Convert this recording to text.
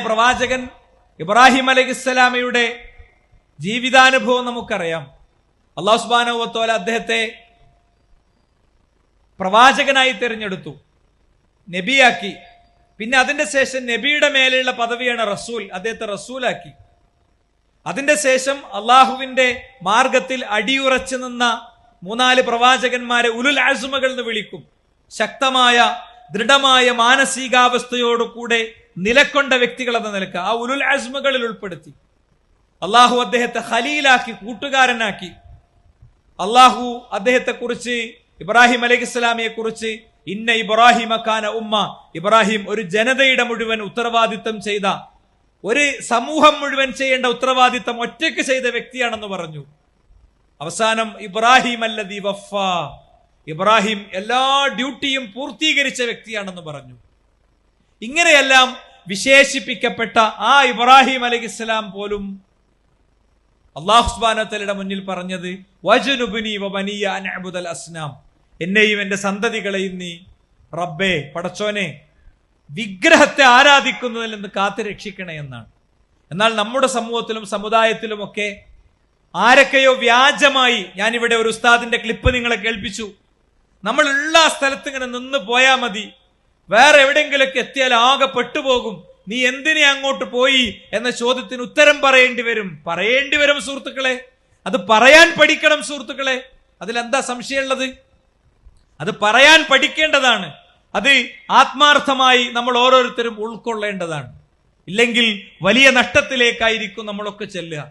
പ്രവാചകൻ ഇബ്രാഹിം അലൈഹിസ്സലാമയുടെ ജീവിതാനുഭവം നമുക്കറിയാം. അള്ളാഹു സുബാനുവത്തോല അദ്ദേഹത്തെ പ്രവാചകനായി തിരഞ്ഞെടുത്തു. നബിയാക്കി. പിന്നെ അതിന്റെ ശേഷം നബിയുടെ മേലെയുള്ള പദവിയാണ് റസൂൽ. അദ്ദേഹത്തെ റസൂലാക്കി. അതിന്റെ ശേഷം അള്ളാഹുവിന്റെ മാർഗത്തിൽ അടിയുറച്ചു നിന്ന മൂന്നാൽ പ്രവാചകന്മാരെ ഉലുൽ ആസുമകൾ എന്ന് വിളിക്കും. ശക്തമായ ദൃഢമായ മാനസികാവസ്ഥയോടുകൂടെ നിലക്കൊണ്ട വ്യക്തികൾ എന്ന നിലയ്ക്ക് ആ ഉലുൽ അസ്മകളിൽ ഉൾപ്പെടുത്തി. അള്ളാഹു അദ്ദേഹത്തെ ഖലീലാക്കി കൂട്ടുകാരനാക്കി. അള്ളാഹു അദ്ദേഹത്തെ കുറിച്ച് ഇബ്രാഹിം അലൈഹി ഇസ്ലാമിയെ കുറിച്ച് ഇന്ന ഇബ്രാഹിം അക്കാന ഉമ്മ ഇബ്രാഹിം ഒരു ജനതയുടെ മുഴുവൻ ഉത്തരവാദിത്തം ചെയ്ത ഒരു സമൂഹം മുഴുവൻ ചെയ്യേണ്ട ഉത്തരവാദിത്തം ഒറ്റയ്ക്ക് ചെയ്ത വ്യക്തിയാണെന്ന് പറഞ്ഞു. അവസാനം ഇബ്രാഹിം അല്ലദി വഫ ഇബ്രാഹിം എല്ലാ ഡ്യൂട്ടിയും പൂർത്തീകരിച്ച വ്യക്തിയാണെന്ന് പറഞ്ഞു. ഇങ്ങനെയെല്ലാം വിശേഷിപ്പിക്കപ്പെട്ട ആ ഇബ്രാഹിം അലൈഹിസ്സലാം പോലും അള്ളാഹുസ്ബാനത്തലയുടെ മുന്നിൽ പറഞ്ഞത് വബനിയ അസ്നാം. എന്നെയും എന്റെ സന്തതികളെയും നീ റബ്ബേ പടച്ചോനെ വിഗ്രഹത്തെ ആരാധിക്കുന്നതിൽ നിന്ന് കാത്തു രക്ഷിക്കണേ എന്നാണ്. എന്നാൽ നമ്മുടെ സമൂഹത്തിലും സമുദായത്തിലുമൊക്കെ ആരൊക്കെയോ വ്യാജമായി ഞാനിവിടെ ഒരു ഉസ്താദിന്റെ ക്ലിപ്പ് നിങ്ങളെ കേൾപ്പിച്ചു. നമ്മൾ എല്ലാ സ്ഥലത്തും ഇങ്ങനെ നിന്ന് പോയാൽ മതി. വേറെ എവിടെയെങ്കിലൊക്കെ എത്തിയാൽ ആകെ പെട്ടുപോകും. നീ എന്തിനെ അങ്ങോട്ട് പോയി എന്ന ചോദ്യത്തിന് ഉത്തരം പറയേണ്ടി വരും. പറയേണ്ടി വരും സുഹൃത്തുക്കളെ. അത് പറയാൻ പഠിക്കണം സുഹൃത്തുക്കളെ. അതിലെന്താ സംശയമുള്ളത്? അത് പറയാൻ പഠിക്കേണ്ടതാണ്. അത് ആത്മാർത്ഥമായി നമ്മൾ ഓരോരുത്തരും ഉൾക്കൊള്ളേണ്ടതാണ്. ഇല്ലെങ്കിൽ വലിയ നഷ്ടത്തിലേക്കായിരിക്കും നമ്മളൊക്കെ ചെല്ലുക.